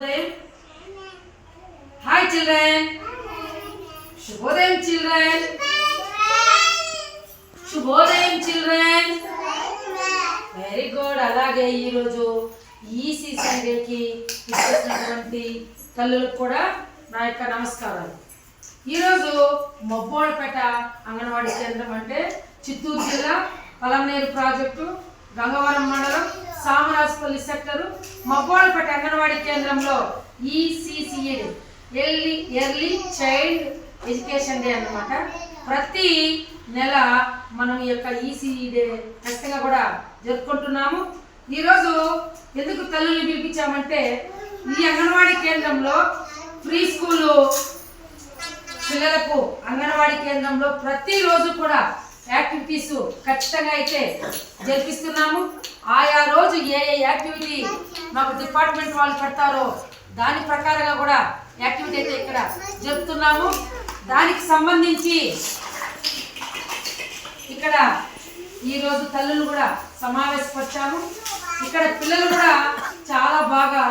Hi Hi children. శుభోదయం children శుభోదయం children very good అలాగే ఈరోజు ఈసీ సండేకి ఇచ్చేసినటువంటి తల్లులకు కూడా నా యొక్క నమస్కారాలు. ఈరోజు మొబ్బోళ్ళపేట అంగన్వాడీ కేంద్రం అంటే చిత్తూరు జిల్లా పలంనేరు ప్రాజెక్టు గంగవరం మండలం సామరాజపల్లి సెక్టరు మొబ్బోళ్ళపేట అంగన్వాడీ కేంద్రంలో ECCA early early child education day అన్నమాట. ప్రతి నెల మనం ఈ యొక్క ఈసీఈ డే ఖచ్చితంగా కూడా జరుపుకుంటున్నాము. ఈరోజు ఎందుకు తల్లుల్ని పిలిపించామంటే ఈ అంగన్వాడీ కేంద్రంలో ప్రీ స్కూలు పిల్లలకు అంగన్వాడీ కేంద్రంలో ప్రతిరోజు కూడా యాక్టివిటీస్ ఖచ్చితంగా అయితే జరిపిస్తున్నాము ఆయా రోజు ఏ ఏ యాక్టివిటీ మాకు డిపార్ట్మెంట్ వాళ్ళు పెడతారో దాని ప్రకారంగా కూడా యాక్టివిటీ అయితే ఇక్కడ జరుపుతున్నాము. దానికి సంబంధించి ఇక్కడ ఈరోజు తల్లులు కూడా సమావేశపరిచాము. ఇక్కడ పిల్లలు కూడా చాలా బాగా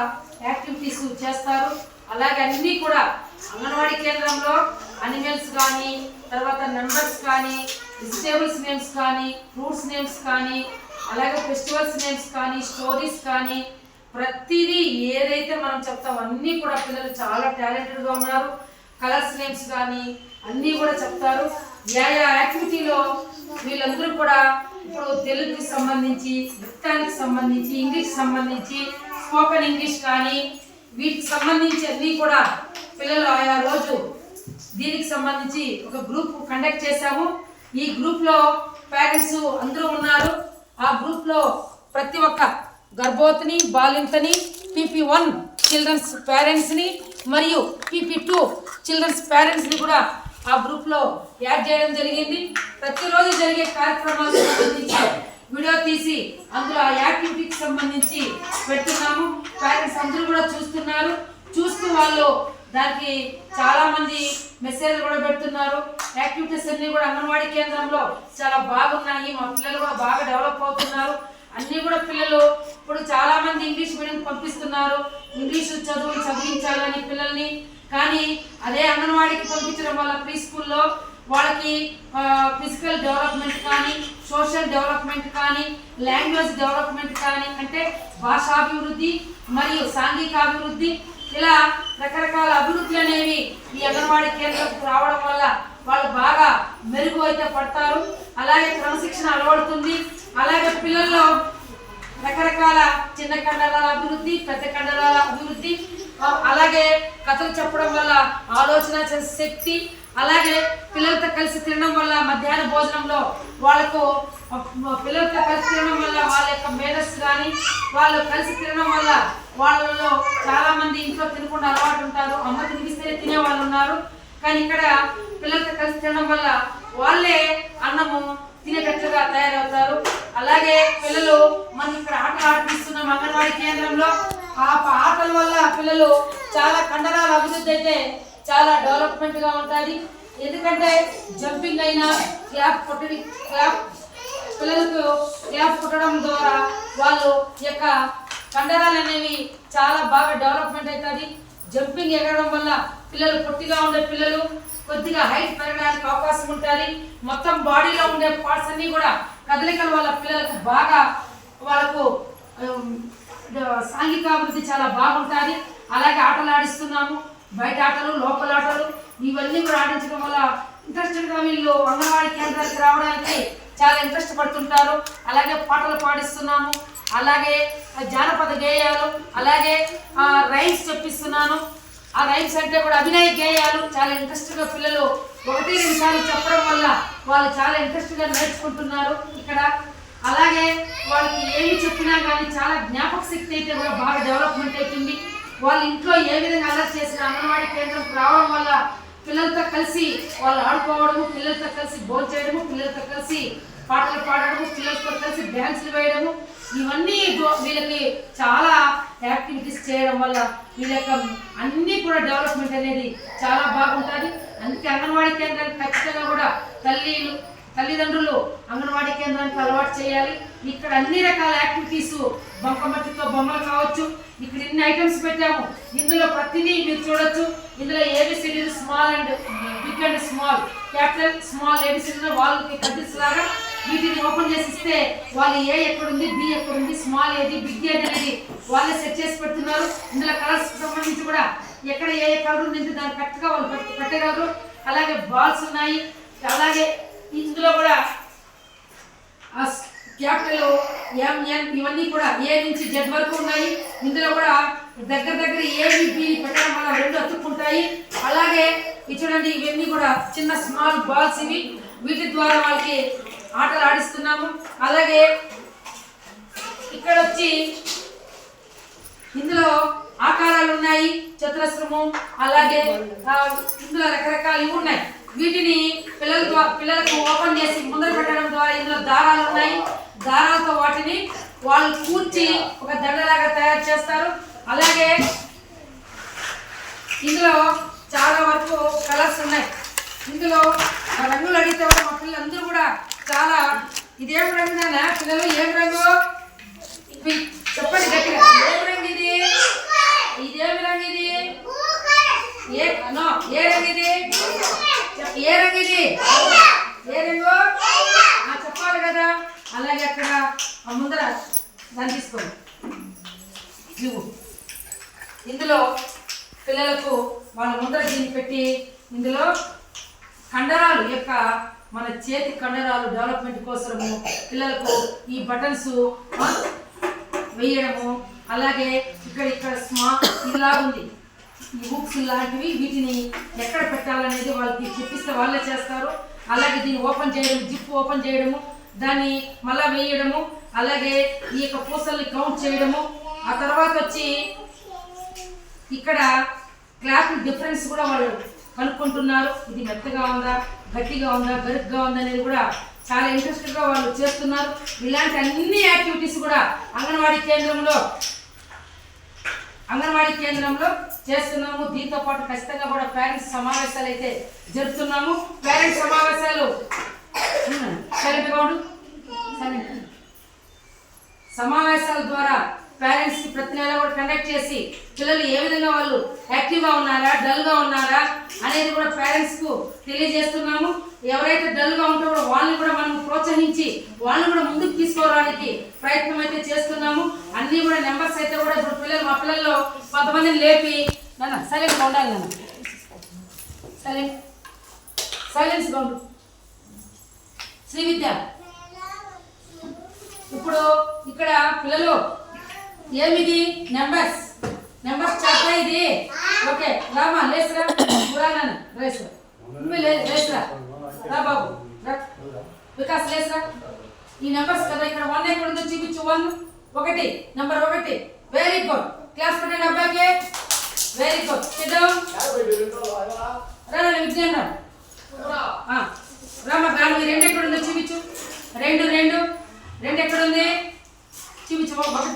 యాక్టివిటీస్ చేస్తారు. అలాగే అన్నీ కూడా అంగన్వాడీ కేంద్రంలో అనిమల్స్ కానీ తర్వాత నెంబర్స్ కానీ వెజిటేబుల్స్ నేమ్స్ కానీ ఫ్రూట్స్ నేమ్స్ కానీ అలాగే ఫెస్టివల్స్ నేమ్స్ కానీ స్టోరీస్ కానీ ప్రతిదీ ఏదైతే మనం చెప్తామో అన్నీ కూడా పిల్లలు చాలా టాలెంటెడ్గా ఉన్నారు. కలర్స్ నేమ్స్ కానీ అన్నీ కూడా చెప్తారు. యా యా యాక్టివిటీలో వీళ్ళందరూ కూడా ఇప్పుడు తెలుగుకి సంబంధించి నృత్యానికి సంబంధించి ఇంగ్లీష్ సంబంధించి స్పోకెన్ ఇంగ్లీష్ కానీ వీటికి సంబంధించి అన్నీ కూడా పిల్లలు ఆయా రోజు దీనికి సంబంధించి ఒక గ్రూప్ కండక్ట్ చేశాము. ఈ గ్రూప్లో పేరెంట్స్ అందరూ ఉన్నారు. ఆ గ్రూప్లో ప్రతి ఒక్క గర్భవతిని బాలింతని పీపీ వన్ చిల్డ్రన్స్ పేరెంట్స్ని మరియు పీపీ టూ చిల్డ్రన్స్ పేరెంట్స్ని కూడా ఆ గ్రూప్లో యాడ్ చేయడం జరిగింది. ప్రతిరోజు జరిగే కార్యక్రమాలకు సంబంధించి వీడియో తీసి అందులో ఆ యాక్టివిటీకి సంబంధించి పెడుతున్నాము. పేరెంట్స్ అందరూ కూడా చూస్తున్నారు. చూస్తూ వాళ్ళు దానికి చాలా మంది మెసేజ్లు కూడా పెడుతున్నారు. యాక్టివిటీస్ అన్ని కూడా అంగన్వాడీ కేంద్రంలో చాలా బాగున్నాయి. మా పిల్లలు కూడా బాగా డెవలప్ అవుతున్నారు. అన్నీ కూడా పిల్లలు ఇప్పుడు చాలా మంది ఇంగ్లీష్ మీడియం పంపిస్తున్నారు. ఇంగ్లీష్ చదువులు చదివించాలని పిల్లల్ని. కానీ అదే అంగన్వాడీకి పంపించడం వల్ల ప్రీ స్కూల్లో వాళ్ళకి ఫిజికల్ డెవలప్మెంట్ కానీ సోషల్ డెవలప్మెంట్ కానీ లాంగ్వేజ్ డెవలప్మెంట్ కానీ అంటే భాషాభివృద్ధి మరియు సాంఘిక అభివృద్ధి ఇలా రకరకాల అభివృద్ధులు అనేవి ఈ అంగన్వాడీ కేంద్రంకు రావడం వల్ల వాళ్ళు బాగా మెరుగు అయితే పడతారు. అలాగే క్రమశిక్షణ అలవడుతుంది. అలాగే పిల్లల్లో రకరకాల చిన్న కండరాల అభివృద్ధి పెద్ద కండరాల అభివృద్ధి అలాగే కథలు చెప్పడం వల్ల ఆలోచన శక్తి అలాగే పిల్లలతో కలిసి తినడం వల్ల మధ్యాహ్న భోజనంలో వాళ్ళకు పిల్లలతో కలిసి తినడం వల్ల వాళ్ళ యొక్క మేధస్సు కానీ వాళ్ళు కలిసి తినడం వల్ల వాళ్ళలో చాలా మంది ఇంట్లో తినకుండా అలవాటు ఉంటారు అమ్మ తినిపిస్తేనే తినే వాళ్ళు ఉన్నారు. కానీ ఇక్కడ పిల్లలతో కలిసి తినడం వల్ల వాళ్ళే అన్నము తినేటట్లుగా తయారవుతారు. అలాగే పిల్లలు మనం ఇక్కడ ఆటలు ఆడిపిస్తున్నాం అంగన్వాడీ కేంద్రంలో. ఆ ప- ఆటల వల్ల పిల్లలు చాలా కండరాల అభివృద్ధి అయితే చాలా డెవలప్మెంట్గా ఉంటుంది. ఎందుకంటే జంపింగ్ అయినా క్లాప్ కొట్టి క్లాప్ పిల్లలకు క్లాప్ కుట్టడం ద్వారా వాళ్ళు యొక్క కండరాలు అనేవి చాలా బాగా డెవలప్మెంట్ అవుతుంది జంపింగ్ ఎగరడం వల్ల పిల్లలు పొట్టిగా ఉండే పిల్లలు కొద్దిగా హైట్ పెరగడానికి అవకాశం ఉంటుంది. మొత్తం బాడీలో ఉండే పార్ట్స్ అన్ని కూడా కదలికల వల్ల పిల్లలకు బాగా వాళ్ళకు సాంఘిక అభివృద్ధి చాలా బాగుంటుంది. అలాగే ఆటలు ఆడిస్తున్నాము. బయట ఆటలు లోపల ఆటలు ఇవన్నీ కూడా ఆడించడం వల్ల ఇంట్రెస్టెడ్గా వీళ్ళు అంగన్వాడీ కేంద్రానికి రావడానికి చాలా ఇంట్రెస్ట్ పడుతుంటారు. అలాగే పాటలు పాడిస్తున్నాము. అలాగే జానపద గేయాలు అలాగే రైమ్స్ చెప్పిస్తున్నాను. ఆ రైమ్స్ అంటే కూడా అభినయ గేయాలు. చాలా ఇంట్రెస్ట్గా పిల్లలు ఒకటి రెండు సార్లు చెప్పడం వల్ల వాళ్ళు చాలా ఇంట్రెస్ట్గా నేర్చుకుంటున్నారు ఇక్కడ. అలాగే వాళ్ళకి ఏమి చెప్పినా కానీ చాలా జ్ఞాపక శక్తి అయితే కూడా బాగా డెవలప్మెంట్ అవుతుంది. వాళ్ళ ఇంట్లో ఏ విధంగా అలర్ట్ చేసిన అంగన్వాడీ కేంద్రంకి రావడం వల్ల పిల్లలతో కలిసి వాళ్ళు ఆడుకోవడము పిల్లలతో కలిసి భోజనం చేయడము పిల్లలతో కలిసి పాటలు పాడడము పిల్లలతో కలిసి డ్యాన్సులు వేయడము ఇవన్నీ వీళ్ళకి చాలా యాక్టివిటీస్ చేయడం వల్ల వీళ్ళ యొక్క అన్నీ కూడా డెవలప్మెంట్ అనేది చాలా బాగుంటుంది. అందుకే అంగన్వాడీ కేంద్రానికి ఖచ్చితంగా కూడా తల్లిలు తల్లిదండ్రులు అంగన్వాడీ కేంద్రానికి అలవాటు చేయాలి. ఇక్కడ అన్ని రకాల యాక్టివిటీస్ బంకమట్టితో బొమ్మలు కావచ్చు. ఇక్కడ ఇన్ని ఐటమ్స్ పెట్టాము. ఇందులో ప్రతిదీ మీరు చూడొచ్చు. ఇందులో ఏబిసిడీలు small and big and small capital small ఏబిసిడీలో వాళ్ళకి కదిల్స్ లాగా వీటిని ఓపెన్ చేసి ఇస్తే వాళ్ళు ఏ ఎక్కడుంది బి ఎక్కడుంది స్మాల్ ఏది బిగ్ ఏది అనేది వాళ్ళే సెట్ చేసి పెడుతున్నారు. ఇందులో కలర్స్ సంబంధించి కూడా ఎక్కడ ఏ ఏ కలర్ ఉంది దాన్ని కరెక్ట్గా వాళ్ళు పెట్టగలరు. అలాగే బాల్స్ ఉన్నాయి. అలాగే ఇందులో కూడా క్యాపిటల్ ఎంఎన్ ఇవన్నీ కూడా ఏ నుంచి జెడ్ వరకు ఉన్నాయి. ఇందులో కూడా దగ్గర దగ్గర ఏవి బి పెట్టడం వల్ల రెండు అతుక్కుంటాయి. అలాగే ఇది చూడండి ఇవన్నీ కూడా చిన్న స్మాల్ బాల్స్ ఇవి. వీటి ద్వారా వాళ్ళకి ఆటలు ఆడిస్తున్నాము. అలాగే ఇక్కడ వచ్చి ఇందులో ఆకారాలు ఉన్నాయి చతురస్రము అలాగే ఇందులో రకరకాలు ఇవి ఉన్నాయి. వీటిని పిల్లల ద్వారా పిల్లలకు ఓపెన్ చేసి ముందర పెట్టడం ద్వారా ఇందులో దారాలు ఉన్నాయి. దారాలతో వాటిని వాళ్ళు కూర్చి ఒక దండలాగా తయారు చేస్తారు. అలాగే ఇందులో చాలా వరకు కలర్స్ ఉన్నాయి. ఇందులో రంగులు అడిగితే మా పిల్లలందరూ కూడా చాలా ఇదేం రంగు నాన్న? పిల్లలు ఏం రంగు చెప్పండి గట్టిగా. ఏం రంగు ఇది? ఇదేమి రంగు ఇది? ఏ నో ఏ రంగు ఇది? ఏ రంగు ఇది? ఏ రంగు? ఆ, చెప్పాలి కదా. అలాగే అక్కడ ఆ ముందర దాన్ని తీసుకోండి. ఇందులో పిల్లలకు వాళ్ళ ముందర దీన్ని పెట్టి ఇందులో కండరాలు యొక్క మన చేతి కండరాలు డెవలప్మెంట్ కోసము పిల్లలకు ఈ బటన్స్ వేయడము అలాగే ఇక్కడ ఇక్కడ స్మా ఇలా ఉంది ఈ బుక్స్ లాంటివి వీటిని ఎక్కడ పెట్టాలనేది వాళ్ళకి చెప్పిస్తే వాళ్ళే చేస్తారు. అలాగే దీన్ని ఓపెన్ చేయడం జిప్ ఓపెన్ చేయడము దాన్ని మళ్ళా వేయడము అలాగే ఈ యొక్క పూసల్ని కౌంట్ చేయడము. ఆ తర్వాత వచ్చి ఇక్కడ క్లాత్ డిఫరెన్స్ కూడా వాళ్ళు కనుక్కుంటున్నారు. ఇది మెత్తగా ఉందా? గట్టిగా ఉందా బెరుగ్గా ఉందా అనేది కూడా చాలా ఇంట్రెస్ట్గా వాళ్ళు చేస్తున్నారు. ఇలాంటి అన్ని యాక్టివిటీస్ కూడా అంగన్వాడీ కేంద్రంలో అంగన్వాడీ కేంద్రంలో చేస్తున్నాము. దీంతో పాటు ఖచ్చితంగా కూడా పేరెంట్స్ సమావేశాలు అయితే జరుపుతున్నాము. పేరెంట్స్ సమావేశాలు సైలెంట్ సైలెంట్ సమావేశాల ద్వారా పేరెంట్స్కి ప్రతి నెల కూడా కండక్ట్ చేసి పిల్లలు ఏ విధంగా వాళ్ళు యాక్టివ్గా ఉన్నారా డల్గా ఉన్నారా అనేది కూడా పేరెంట్స్కు తెలియజేస్తున్నాము. ఎవరైతే డల్గా ఉంటారో వాళ్ళని కూడా మనం ప్రోత్సహించి వాళ్ళని కూడా ముందుకు తీసుకోవడానికి ప్రయత్నం అయితే చేస్తున్నాము. అన్ని కూడా నెంబర్స్ అయితే కూడా ఇప్పుడు పిల్లలు మా పిల్లల్లో కొంతమందిని లేపి నాన్న సైలెంట్ ఉండాలి నాన్న. సైలెంట్ సైలెన్స్గా ఉండు. శ్రీ విద్య. ఇప్పుడు ఇక్కడ పిల్లలు ఏమిది? నెంబర్స్ నెంబర్స్ చెప్పా ఇది. ఓకే రామా లేసురా పురాణ రేసురా నువ్వు లేసురా రా. బాబు రా. వికాస్ లేసురా ఈ నెంబర్స్ కదా ఇక్కడ వన్ ఎక్కడ ఉందో చూపించు. వన్ ఒకటి. నెంబర్ ఒకటి. వెరీ గుడ్ క్లాస్ పెట్టండి అబ్బాయికి. వెరీ గుడ్ సిద్ధం రా రా, రామా రాను రెండు ఎక్కడ ఉందో చూపించు. రెండు.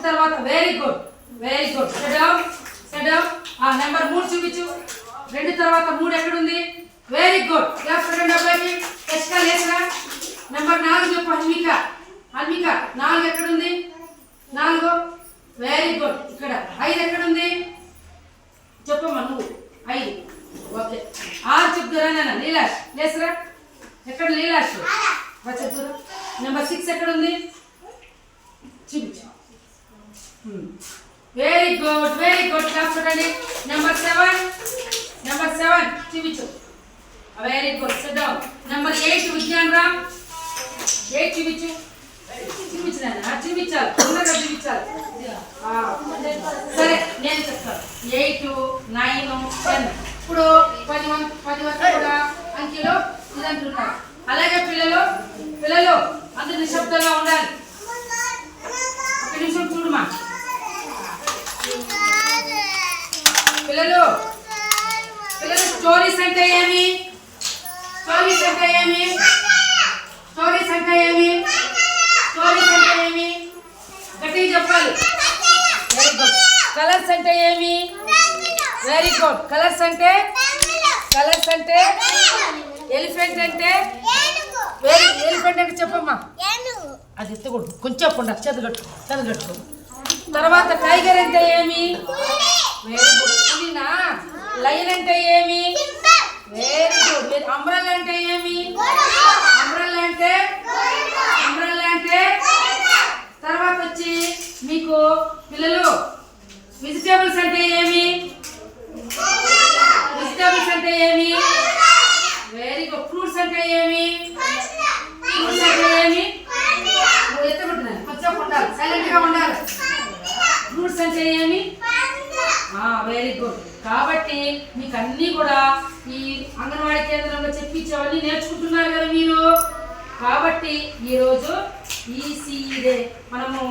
తర్వాత very good very good sit down sit down ఆ నెంబర్ మూడు చూపించు. రెండు తర్వాత మూడు ఎక్కడ ఉంది వెరీ గుడ్ రెండు అబ్బాయికి టెస్ట్గా లేసరా నెంబర్ నాలుగు చెప్పు హన్మిక హన్మిక నాలుగు ఎక్కడ ఉంది నాలుగు. వెరీ గుడ్ ఇక్కడ ఐదు ఎక్కడ ఉంది చెప్పమ్మా నువ్వు ఐదు ఓకే ఆరు చెప్తురా నాన్న లీలాష్ లేసరా ఎక్కడ లీలాష్ రా చెప్తురా నెంబర్ సిక్స్ ఎక్కడ ఉంది చూపించు very good very good class చూడండి. నెంబర్ సెవెన్ నెంబర్ సెవెన్ చూపించు వెరీ గుడ్ సిద్ధం number eight Vignan Ram eight చూపించు చూపించు నాన్న చూపించాలి తొందరగా చూపించాలి సరే నేను చెప్తాను ఎయిట్ నైన్ టెన్ ఇప్పుడు పది మంది పది వరకు కూడా అంకెలో ఇదంటున్నారు అలాగే పిల్లలు పిల్లలు అందరు నిశ్శబ్దంగా ఉండాలి. ఒక నిమిషం చూడమా? పిల్లలు పిల్లలు స్టోరీస్ అంటే ఏమి? స్టోరీస్ అంటే ఏమి? స్టోరీస్ అంటే ఏమి? స్టోరీస్ అంటే ఏమి? గట్టిగా చెప్పాలి. వెరీ గుడ్ కలర్స్ అంటే ఏమి? వెరీ గుడ్ కలర్స్ అంటే? కలర్స్ అంటే? ఎలిఫెంట్ అంటే? వేరే ఎలిఫెంట్ అంటే చెప్పమ్మా. అది ఎత్తకూడదు. కొంచెం పండు చదగట్టు చదగట్టు తర్వాత టైగర్ అంటే ఏమి? వెరీ గుడ్ పులినా లయన్ అంటే ఏమి? వెరీ గుడ్ అంబ్రల్ అంటే ఏమి? అంబ్రల్ అంటే అంబ్రల్ అంటే తర్వాత వచ్చి మీకు పిల్లలు వెజిటేబుల్స్ అంటే ఏమి? వెజిటేబుల్స్ అంటే ఏమి? వెరీ గుడ్ ఫ్రూట్స్ అంటే ఏమి? ఫ్రూట్స్ అంటే ఏమి? నువ్వు కొంచెం ఉండాలి. సైలెంట్గా ఉండాలి. ఫ్రూట్స్ అంటే ఏమి? వెరీ గుడ్ కాబట్టి మీకు అన్నీ కూడా ఈ అంగన్వాడీ కేంద్రంలో చెప్పించేవన్నీ నేర్చుకుంటున్నారు కదా మీరు. కాబట్టి ఈరోజు ఈసీఈ డే మనము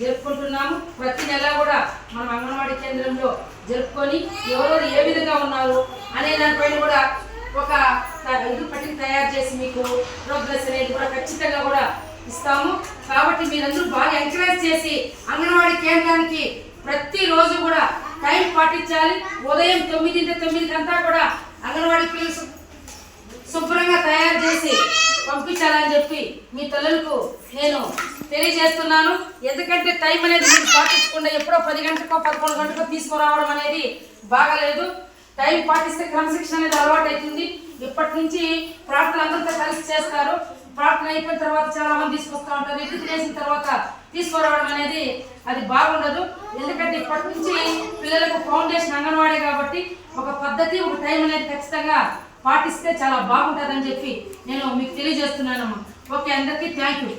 జరుపుకుంటున్నాము. ప్రతి నెల కూడా మనం అంగన్వాడీ కేంద్రంలో జరుపుకొని ఎవరెవరు ఏ విధంగా ఉన్నారు అనే దానిపైన కూడా ఒక ఇది పట్టిన తయారు చేసి మీకు ప్రోగ్రెస్ అనేది కూడా ఖచ్చితంగా కూడా ఇస్తాము. కాబట్టి మీరందరూ బాగా ఎంకరేజ్ చేసి అంగన్వాడీ కేంద్రానికి ప్రతిరోజు కూడా టైం పాటించాలి. ఉదయం తొమ్మిదింటి తొమ్మిది అంతా కూడా అంగన్వాడీ పిల్లలు శుభ్రంగా తయారు చేసి పంపించాలని చెప్పి మీ తల్లులకు నేను తెలియజేస్తున్నాను. ఎందుకంటే టైం అనేది మీరు పాటించకుండా ఎప్పుడో పది గంటలకో పదకొండు గంటలకో తీసుకురావడం అనేది బాగలేదు. టైం పాటిస్తే క్రమశిక్షణ అనేది అలవాటు అవుతుంది ఇప్పటి నుంచి ప్రార్థన అందరితో కలిసి చేస్తారు. ప్రార్థన అయిపోయిన తర్వాత చాలా మంది తీసుకొస్తా ఉంటారు. ఎదురు తినేసిన తర్వాత తీసుకురావడం అనేది అది బాగుండదు. ఎందుకంటే ఇప్పటి నుంచి పిల్లలకు ఫౌండేషన్ అంగన్వాడే కాబట్టి ఒక పద్ధతి ఒక టైం అనేది ఖచ్చితంగా పాటిస్తే చాలా బాగుంటుందని చెప్పి నేను మీకు తెలియజేస్తున్నానమ్మా. ఓకే అందరికీ థ్యాంక్ యూ.